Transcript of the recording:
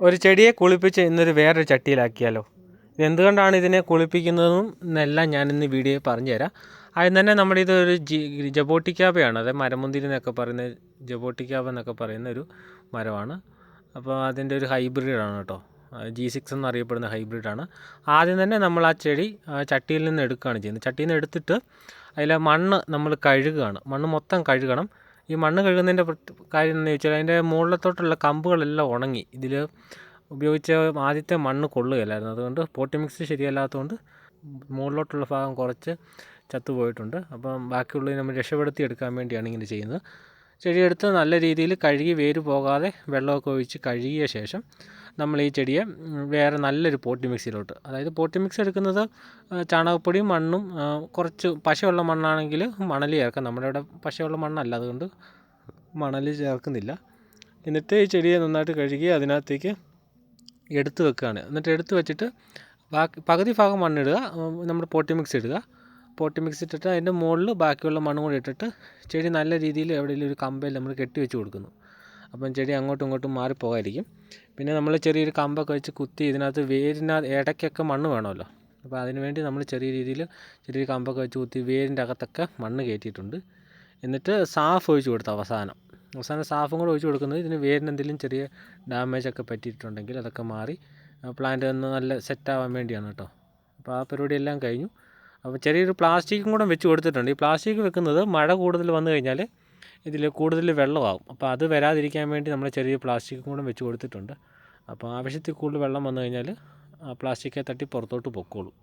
ഒരു ചെടിയെ കുളിപ്പിച്ച് ഇന്നൊരു വേറൊരു ചട്ടിയിലാക്കിയാലോ? എന്തുകൊണ്ടാണ് ഇതിനെ കുളിപ്പിക്കുന്നതും എന്നെല്ലാം ഞാനിന്ന് വീഡിയോയിൽ പറഞ്ഞു തരാം ആദ്യം തന്നെ നമ്മുടെ ഇതൊരു ജി ജബോട്ടിക്കാബയാണ് അതായത് മരമുന്തിരി എന്നൊക്കെ പറയുന്ന ജബോട്ടിക്കാബ എന്നൊക്കെ പറയുന്ന ഒരു മരമാണ്. അപ്പോൾ അതിന്റെ ഒരു ഹൈബ്രിഡാണ് കേട്ടോ. ജി സിക്സ് എന്നറിയപ്പെടുന്ന ഹൈബ്രിഡാണ്. ആദ്യം തന്നെ നമ്മൾ ആ ചെടി ചട്ടിയിൽ നിന്ന് എടുക്കുകയാണ് ചെയ്യുന്നത്. ചട്ടിയിൽ നിന്ന് എടുത്തിട്ട് അതിലെ മണ്ണ് നമ്മൾ കഴുകുകയാണ്. മണ്ണ് മൊത്തം കഴുകണം. ഈ മണ്ണ് കഴുകുന്നതിന്റെ കാര്യം എന്ന് വെച്ചാൽ അതിന്റെ മുകളിലത്തോട്ടുള്ള കമ്പുകളെല്ലാം ഉണങ്ങി. ഇതിൽ ഉപയോഗിച്ച ആദ്യത്തെ മണ്ണ് കൊള്ളുകയില്ലായിരുന്നു. അതുകൊണ്ട് പോട്ടി മിക്സ് ശരിയല്ലാത്തതുകൊണ്ട് മുകളിലോട്ടുള്ള ഭാഗം കുറച്ച് ചത്തുപോയിട്ടുണ്ട്. അപ്പം ബാക്കിയുള്ളത് നമ്മൾ രക്ഷപ്പെടുത്തി എടുക്കാൻ വേണ്ടിയാണ് ഇങ്ങനെ ചെയ്യുന്നത്. ചെടിയെടുത്ത് നല്ല രീതിയിൽ കഴുകി വേര് പോകാതെ വെള്ളമൊക്കെ ഒഴിച്ച് കഴുകിയ ശേഷം നമ്മൾ ഈ ചെടിയെ വേറെ നല്ലൊരു പോട്ടി മിക്സിയിലോട്ട് അതായത് പോട്ടി മിക്സ് എടുക്കുന്നത് ചാണകപ്പൊടിയും മണ്ണും കുറച്ച് പശയുള്ള മണ്ണാണെങ്കിൽ മണൽ ചേർക്കാം. നമ്മുടെ ഇവിടെ പശയുള്ള മണ്ണല്ല അതുകൊണ്ട് മണൽ ചേർക്കുന്നില്ല. എന്നിട്ട് ഈ ചെടിയെ നന്നായിട്ട് കഴുകി അതിനകത്തേക്ക് എടുത്ത് വെക്കുകയാണ്. എന്നിട്ട് എടുത്ത് വെച്ചിട്ട് ബാക്കി പകുതി ഭാഗം മണ്ണിടുക നമ്മുടെ പോട്ടി മിക്സ് ഇടുക. പോട്ടി മിക്സ് ഇട്ടിട്ട് അതിന്റെ മുകളിൽ ബാക്കിയുള്ള മണ്ണും കൂടി ഇട്ടിട്ട് ചെടി നല്ല രീതിയിൽ എവിടെയെങ്കിലും ഒരു കമ്പയിൽ നമ്മൾ കെട്ടി വെച്ച് കൊടുക്കുന്നു. അപ്പം ചെടി അങ്ങോട്ടും ഇങ്ങോട്ടും മാറിപ്പോകാതിരിക്കും പിന്നെ നമ്മൾ ചെറിയൊരു കമ്പൊക്കെ വെച്ച് കുത്തി ഇതിനകത്ത് വേരിനകത്ത് ഇടയ്ക്കൊക്കെ മണ്ണ് വേണമല്ലോ. അപ്പോൾ അതിന് വേണ്ടി നമ്മൾ ചെറിയ രീതിയിൽ ചെറിയൊരു കമ്പൊക്കെ വെച്ച് കുത്തി വേരിന്റെ അകത്തൊക്കെ മണ്ണ് കയറ്റിയിട്ടുണ്ട്. എന്നിട്ട് സാഫ് ഒഴിച്ച് കൊടുത്തു അവസാനം. അവസാനം സാഫും കൂടെ ഒഴിച്ച് കൊടുക്കുന്നത് ഇതിന് വേരിന് എന്തെങ്കിലും ചെറിയ ഡാമേജ് ഒക്കെ പറ്റിയിട്ടുണ്ടെങ്കിൽ അതൊക്കെ മാറി പ്ലാന്റ് ഒന്ന് നല്ല സെറ്റാവാൻ വേണ്ടിയാണ് കേട്ടോ. അപ്പോൾ ആ പരിപാടി എല്ലാം കഴിഞ്ഞു. അപ്പോൾ ചെറിയൊരു പ്ലാസ്റ്റിക്കും കൂടെ വെച്ച് കൊടുത്തിട്ടുണ്ട്. ഈ പ്ലാസ്റ്റിക് വെക്കുന്നത് മഴ കൂടുതൽ വന്നു കഴിഞ്ഞാൽ ഇതിൽ കൂടുതൽ വെള്ളമാകും. അപ്പോൾ അത് വരാതിരിക്കാൻ വേണ്ടി നമ്മൾ ചെറിയ പ്ലാസ്റ്റിക്കും കൂടെ വെച്ച് കൊടുത്തിട്ടുണ്ട്. അപ്പോൾ ആവശ്യത്തിൽ കൂടുതൽ വെള്ളം വന്നു കഴിഞ്ഞാൽ ആ പ്ലാസ്റ്റിക്കെ തട്ടി പുറത്തോട്ട് പൊക്കോളും.